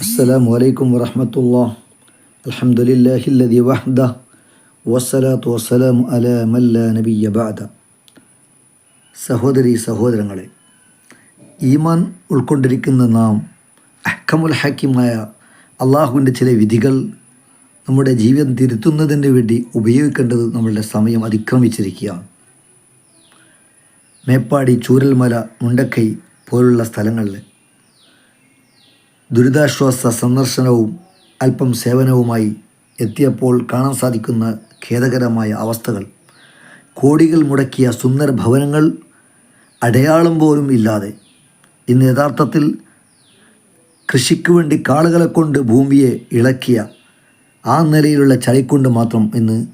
السلام عليكم ورحمة الله الحمد لله الذي وحده والصلاة والسلام على من لا نبي بعد സഹോദരി സഹോദരങ്ങളെ ഈമാൻ ഉൾക്കൊണ്ടിരിക്കുന്ന നാം അഹ്കമുൽ ഹക്കിമായ അള്ളാഹുവിൻ്റെ ചില വിധികൾ നമ്മുടെ ജീവിതം തിരുത്തുന്നതിന് വേണ്ടി ഉപയോഗിക്കേണ്ടത് നമ്മളുടെ സമയം അതിക്രമിച്ചിരിക്കുകയാണ് മേപ്പാടി ചൂരൽമല മുണ്ടക്കൈ പോലുള്ള സ്ഥലങ്ങളിൽ ദുരിതാശ്വാസ സന്ദർശനവും അല്പം സേവനവുമായി എത്തിയപ്പോൾ കാണാൻ സാധിക്കുന്ന ഖേദകരമായ അവസ്ഥകൾ. കോടികൾ മുടക്കിയ സുന്ദര ഭവനങ്ങൾ അടയാളം പോലും ഇല്ലാതെ. ഇന്ന് യഥാർത്ഥത്തിൽ കൃഷിക്ക് വേണ്ടി കാളുകളെ കൊണ്ട് ഭൂമിയെ ഇളക്കിയ ആ നിലയിലുള്ള ചളിക്കൊണ്ട് മാത്രം ഇന്ന്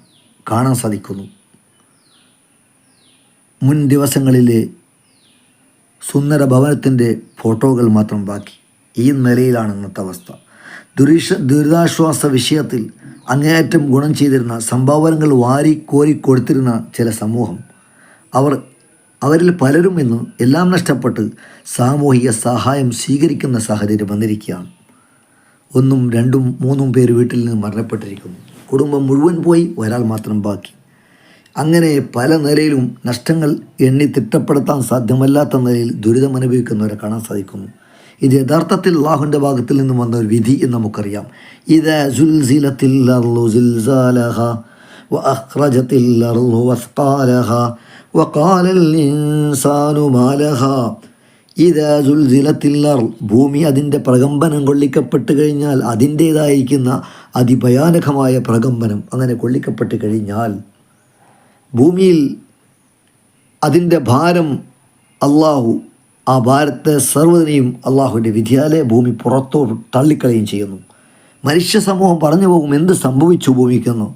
കാണാൻ സാധിക്കുന്നു. മുൻ ദിവസങ്ങളിലെ സുന്ദര ഭവനത്തിന്റെ ഫോട്ടോകൾ മാത്രം ബാക്കി. ഈ നിലയിലാണ് ഇന്നത്തെ അവസ്ഥ. ദുരിഷ ദുരിതാശ്വാസ വിഷയത്തിൽ അങ്ങേയറ്റം ഗുണം ചെയ്തിരുന്ന സംഭാവനകൾ വാരി കോരി കൊടുത്തിരുന്ന ചില സമൂഹം. അവർ അവരിൽ പലരും ഇന്ന് എല്ലാം നഷ്ടപ്പെട്ട് സാമൂഹിക സഹായം സ്വീകരിക്കുന്ന സാഹചര്യം വന്നിരിക്കുകയാണ്. ഒന്നും രണ്ടും മൂന്നും പേര് വീട്ടിൽ നിന്ന് മരണപ്പെട്ടിരിക്കുന്നു. കുടുംബം മുഴുവൻ പോയി ഒരാൾ മാത്രം ബാക്കി. അങ്ങനെ പല നിലയിലും നഷ്ടങ്ങൾ എണ്ണി തിട്ടപ്പെടുത്താൻ സാധ്യമല്ലാത്ത നിലയിൽ ദുരിതം അനുഭവിക്കുന്നവരെ കാണാൻ സാധിക്കുന്നു. ഇത് യഥാർത്ഥത്തിൽ അള്ളാഹുവിൻ്റെ ഭാഗത്തിൽ നിന്ന് വന്ന ഒരു വിധി എന്ന് നമുക്കറിയാം ഇത് സുൽസിലത്തിൽ وأخرجت الأرض وثقالها وقال الإنسان ما لها إذا زلزلت الأرض ഭൂമി അതിൻ്റെ പ്രകമ്പനം കൊള്ളിക്കപ്പെട്ട് കഴിഞ്ഞാൽ അതിൻ്റേതായിരിക്കുന്ന അതിഭയാനകമായ പ്രകമ്പനം അങ്ങനെ കൊള്ളിക്കപ്പെട്ട് കഴിഞ്ഞാൽ ഭൂമിയിൽ അതിൻ്റെ ഭാരം അള്ളാഹു ആ ഭാരത്തെ സർവതിനെയും അള്ളാഹുവിന്റെ വിദ്യാലയ ഭൂമി പുറത്തോ തള്ളിക്കളയും ചെയ്യുന്നു. മനുഷ്യ സമൂഹം പറഞ്ഞു പോകും എന്ത് സംഭവിച്ചു ഭൂമിക്കുന്നു.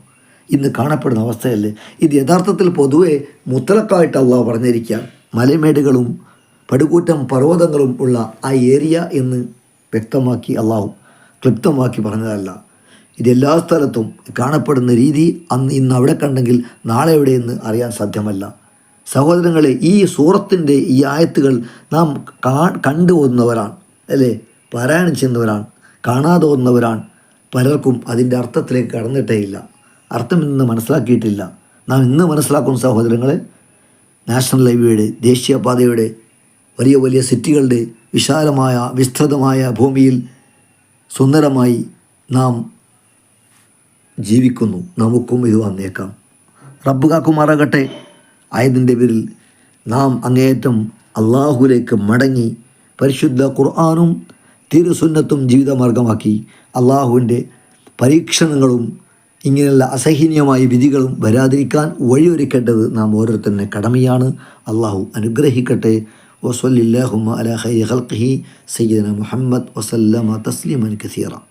ഇന്ന് കാണപ്പെടുന്ന അവസ്ഥയല്ലേ? ഇത് യഥാർത്ഥത്തിൽ പൊതുവെ മുത്തലക്കായിട്ട് അള്ളാഹു പറഞ്ഞിരിക്കുക മലമേടുകളും പടുകൂറ്റം പർവതങ്ങളും ഉള്ള ആ ഏരിയ എന്ന് വ്യക്തമാക്കി അള്ളാഹു ക്ലിപ്തമാക്കി പറഞ്ഞതല്ല. ഇതെല്ലാ സ്ഥലത്തും കാണപ്പെടുന്ന രീതി അന്ന് ഇന്ന് അവിടെ കണ്ടെങ്കിൽ നാളെ എവിടെയെന്ന് അറിയാൻ സാധ്യമല്ല. സഹോദരങ്ങളെ ഈ സൂറത്തിന്റെ ഈ ആയത്തുകൾ നാം കാ കണ്ടു പോകുന്നവരാണ് അല്ലേ? പാരായണം ചെയ്യുന്നവരാണ് കാണാതെ പോകുന്നവരാണ്. പലർക്കും അതിന്റെ അർത്ഥത്തിലേക്ക് കടന്നിട്ടേ ഇല്ല. അർത്ഥം ഇന്ന് മനസ്സിലാക്കിയിട്ടില്ല. നാം ഇന്ന് മനസ്സിലാക്കുന്ന സഹോദരങ്ങളെ നാഷണൽ ഹൈവേയുടെ ദേശീയപാതയുടെ വലിയ വലിയ സിറ്റികളുടെ വിശാലമായ വിസ്തൃതമായ ഭൂമിയിൽ സുന്ദരമായി നാം ജീവിക്കുന്നു. നമുക്കും ഇത് വന്നേക്കാം. റബ്ബ് കാക്കുമാറാകട്ടെ ആയതിന്റെ പേരിൽ നാം അങ്ങേയറ്റം അള്ളാഹുലേക്ക് മടങ്ങി പരിശുദ്ധ ഖുർആാനും തിരുസുന്നത്തും ജീവിതമാർഗമാക്കി അള്ളാഹുവിന്റെ പരീക്ഷണങ്ങളും ഇങ്ങനെയുള്ള അസഹനീയമായ വിധികളും വരാതിരിക്കാൻ വഴിയൊരുക്കേണ്ടത് നാം ഓരോരുത്തരുടെ കടമയാണ്. അള്ളാഹു അനുഗ്രഹിക്കട്ടെ. വസല്ലാഹുമ സയ്യിദന മുഹമ്മദ് വസല്ലമ തസ്ലിമൻ കസീറ.